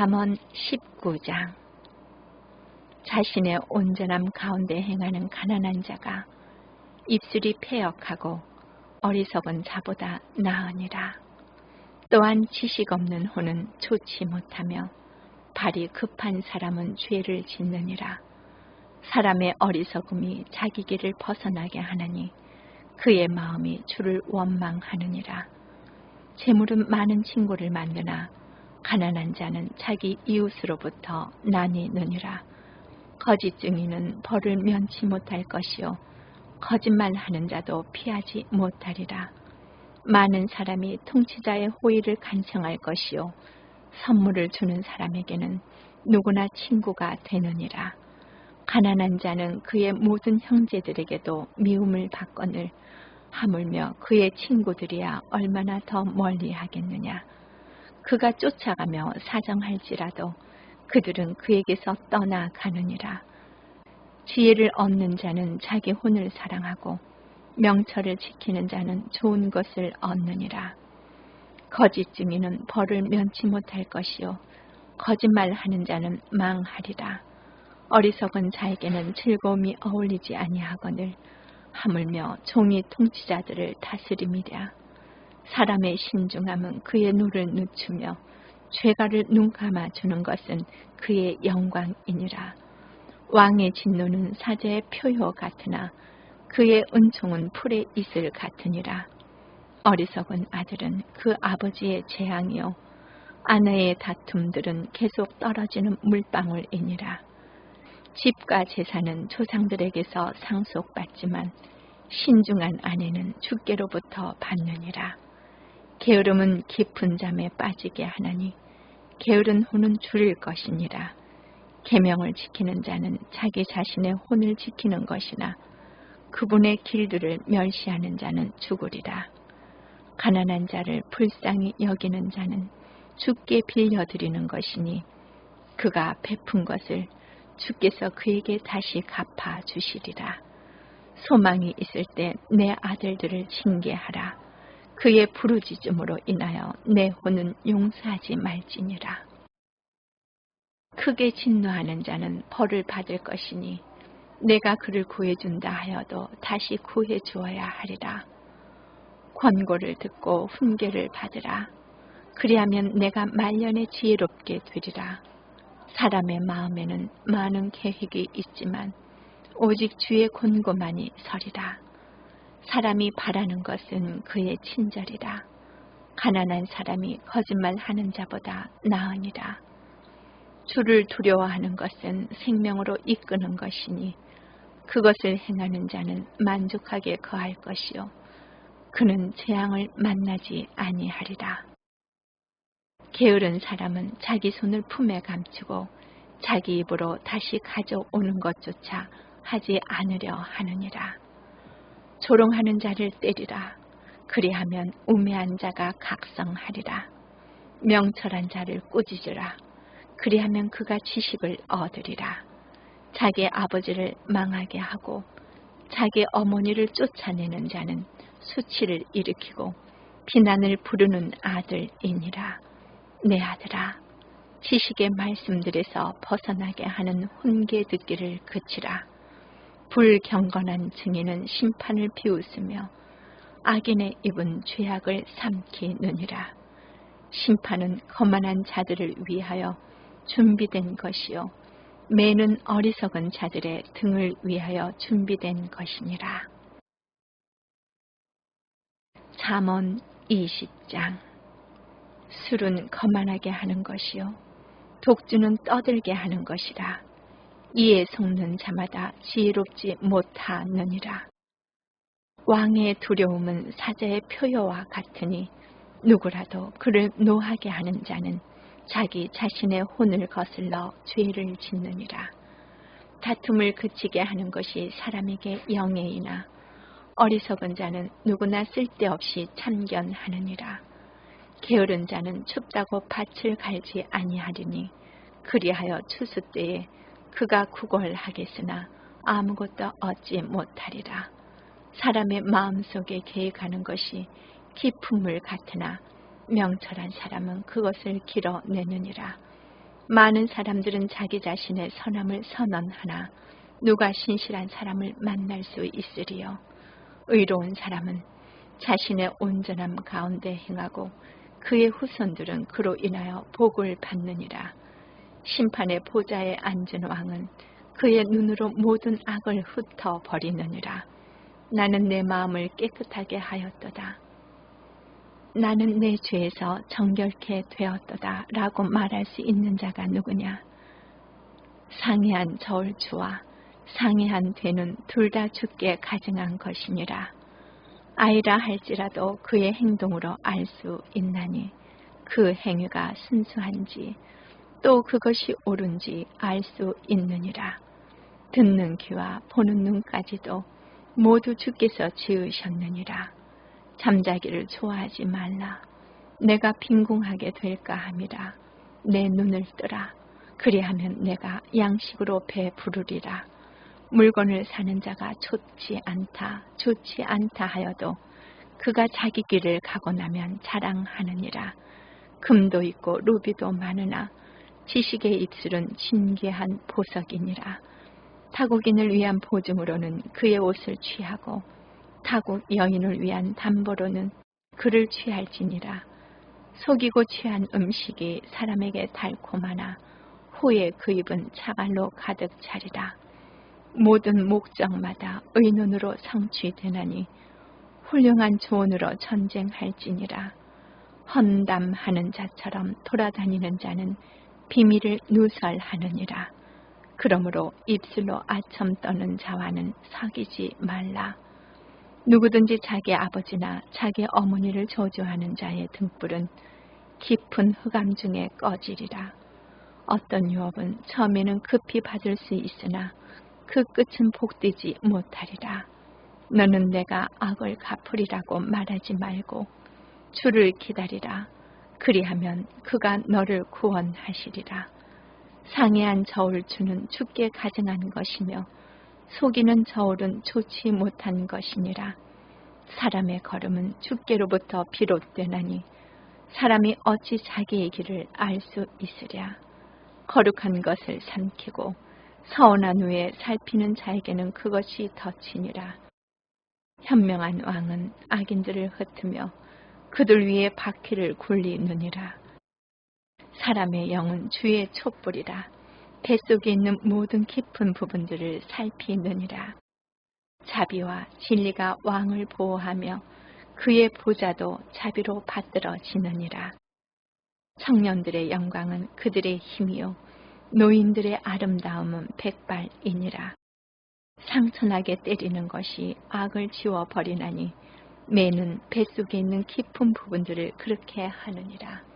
잠언 19장 자신의 온전함 가운데 행하는 가난한 자가 입술이 폐역하고 어리석은 자보다 나으니라. 또한 지식 없는 혼은 좋지 못하며 발이 급한 사람은 죄를 짓느니라. 사람의 어리석음이 자기 길을 벗어나게 하나니 그의 마음이 주를 원망하느니라. 재물은 많은 친구를 만드나 가난한 자는 자기 이웃으로부터 나뉘느니라. 거짓 증인은 벌을 면치 못할 것이요 거짓말하는 자도 피하지 못하리라. 많은 사람이 통치자의 호의를 간청할 것이요 선물을 주는 사람에게는 누구나 친구가 되느니라. 가난한 자는 그의 모든 형제들에게도 미움을 받거늘 하물며 그의 친구들이야 얼마나 더 멀리 하겠느냐. 그가 쫓아가며 사정할지라도 그들은 그에게서 떠나가느니라. 지혜를 얻는 자는 자기 혼을 사랑하고 명철을 지키는 자는 좋은 것을 얻느니라. 거짓 증인은 벌을 면치 못할 것이요 거짓말하는 자는 망하리라. 어리석은 자에게는 즐거움이 어울리지 아니하거늘 하물며 종이 통치자들을 다스림이랴. 사람의 신중함은 그의 눈을 늦추며 죄가를 눈 감아주는 것은 그의 영광이니라. 왕의 진노는 사제의 표효 같으나 그의 은총은 풀의 이슬 같으니라. 어리석은 아들은 그 아버지의 재앙이요 아내의 다툼들은 계속 떨어지는 물방울이니라. 집과 재산은 조상들에게서 상속받지만 신중한 아내는 주께로부터 받느니라. 게으름은 깊은 잠에 빠지게 하나니 게으른 혼은 줄일 것이니라. 계명을 지키는 자는 자기 자신의 혼을 지키는 것이나 그분의 길들을 멸시하는 자는 죽으리라. 가난한 자를 불쌍히 여기는 자는 주께 빌려드리는 것이니 그가 베푼 것을 주께서 그에게 다시 갚아 주시리라. 소망이 있을 때 내 아들들을 징계하라. 그의 부르짖음으로 인하여 내 혼은 용서하지 말지니라. 크게 진노하는 자는 벌을 받을 것이니 내가 그를 구해준다 하여도 다시 구해 주어야 하리라. 권고를 듣고 훈계를 받으라. 그리하면 내가 말년에 지혜롭게 되리라. 사람의 마음에는 많은 계획이 있지만 오직 주의 권고만이 서리라. 사람이 바라는 것은 그의 친절이라. 가난한 사람이 거짓말하는 자보다 나으니라. 주를 두려워하는 것은 생명으로 이끄는 것이니 그것을 행하는 자는 만족하게 거할 것이요 그는 재앙을 만나지 아니하리라. 게으른 사람은 자기 손을 품에 감추고 자기 입으로 다시 가져오는 것조차 하지 않으려 하느니라. 조롱하는 자를 때리라. 그리하면 우매한 자가 각성하리라. 명철한 자를 꾸짖으라. 그리하면 그가 지식을 얻으리라. 자기 아버지를 망하게 하고 자기 어머니를 쫓아내는 자는 수치를 일으키고 비난을 부르는 아들이니라. 내 아들아, 지식의 말씀들에서 벗어나게 하는 훈계 듣기를 그치라. 불경건한 증인은 심판을 비웃으며 악인의 입은 죄악을 삼키느니라. 심판은 거만한 자들을 위하여 준비된 것이요 매는 어리석은 자들의 등을 위하여 준비된 것이니라. 잠언 20장 술은 거만하게 하는 것이요 독주는 떠들게 하는 것이라. 이에 속는 자마다 지혜롭지 못하느니라. 왕의 두려움은 사자의 표효와 같으니 누구라도 그를 노하게 하는 자는 자기 자신의 혼을 거슬러 죄를 짓느니라. 다툼을 그치게 하는 것이 사람에게 영예이나 어리석은 자는 누구나 쓸데없이 참견하느니라. 게으른 자는 춥다고 밭을 갈지 아니하리니 그리하여 추수 때에 그가 구걸하겠으나 아무것도 얻지 못하리라. 사람의 마음속에 계획하는 것이 깊은 물 같으나 명철한 사람은 그것을 길어내느니라. 많은 사람들은 자기 자신의 선함을 선언하나 누가 신실한 사람을 만날 수 있으리요. 의로운 사람은 자신의 온전함 가운데 행하고 그의 후손들은 그로 인하여 복을 받느니라. 심판의 보좌에 앉은 왕은 그의 눈으로 모든 악을 흩어 버리느니라. 나는 내 마음을 깨끗하게 하였도다. 나는 내 죄에서 정결케 되었도다. 라고 말할 수 있는 자가 누구냐? 상해한 저울주와 상해한 되는 둘 다 죽게 가증한 것이니라. 아이라 할지라도 그의 행동으로 알 수 있나니 그 행위가 순수한지 또 그것이 옳은지 알 수 있느니라. 듣는 귀와 보는 눈까지도 모두 주께서 지으셨느니라. 잠자기를 좋아하지 말라. 내가 빈궁하게 될까 함이라. 내 눈을 뜨라. 그리하면 내가 양식으로 배 부르리라. 물건을 사는 자가 좋지 않다, 좋지 않다 하여도 그가 자기 길을 가고 나면 자랑하느니라. 금도 있고 루비도 많으나 지식의 입술은 진귀한 보석이니라. 타국인을 위한 보증으로는 그의 옷을 취하고 타국 여인을 위한 담보로는 그를 취할지니라. 속이고 취한 음식이 사람에게 달콤하나 후에 그 입은 자갈로 가득 차리라. 모든 목적마다 의논으로 성취되나니 훌륭한 조언으로 전쟁할지니라. 헌담하는 자처럼 돌아다니는 자는 비밀을 누설하느니라. 그러므로 입술로 아첨 떠는 자와는 사귀지 말라. 누구든지 자기 아버지나 자기 어머니를 저주하는 자의 등불은 깊은 흑암 중에 꺼지리라. 어떤 유업은 처음에는 급히 받을 수 있으나 그 끝은 복되지 못하리라. 너는 내가 악을 갚으리라고 말하지 말고 주를 기다리라. 그리하면 그가 너를 구원하시리라. 상해한 저울 주는 죽게 가증한 것이며 속이는 저울은 좋지 못한 것이니라. 사람의 걸음은 죽게로부터 비롯되나니 사람이 어찌 자기의 길을 알 수 있으랴. 거룩한 것을 삼키고 서운한 후에 살피는 자에게는 그것이 덫이니라. 현명한 왕은 악인들을 흩으며 그들 위에 바퀴를 굴리느니라. 사람의 영은 주의 촛불이라. 뱃속에 있는 모든 깊은 부분들을 살피느니라. 자비와 진리가 왕을 보호하며 그의 보좌도 자비로 받들어지느니라. 청년들의 영광은 그들의 힘이요 노인들의 아름다움은 백발이니라. 상처나게 때리는 것이 악을 지워 버리나니 매는 뱃속에 있는 깊은 부분들을 그렇게 하느니라.